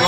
ওই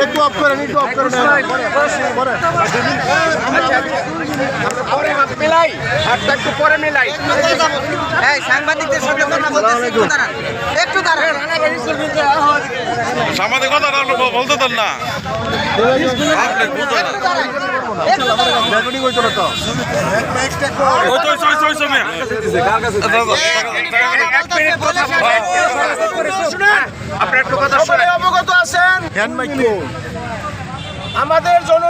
একটু অফ করেন একটু অফ করেন মিলাই হাতটা একটু পরে মিলাই এই সাংবাদিকদের সঙ্গে কথা একটু দাঁড়ান একটু দাঁড়ান সামাজিক কথা বলতে দেন না আপনি বুঝতে হইতো না তো? একটু কথা অবগত আছেন? আমাদের জন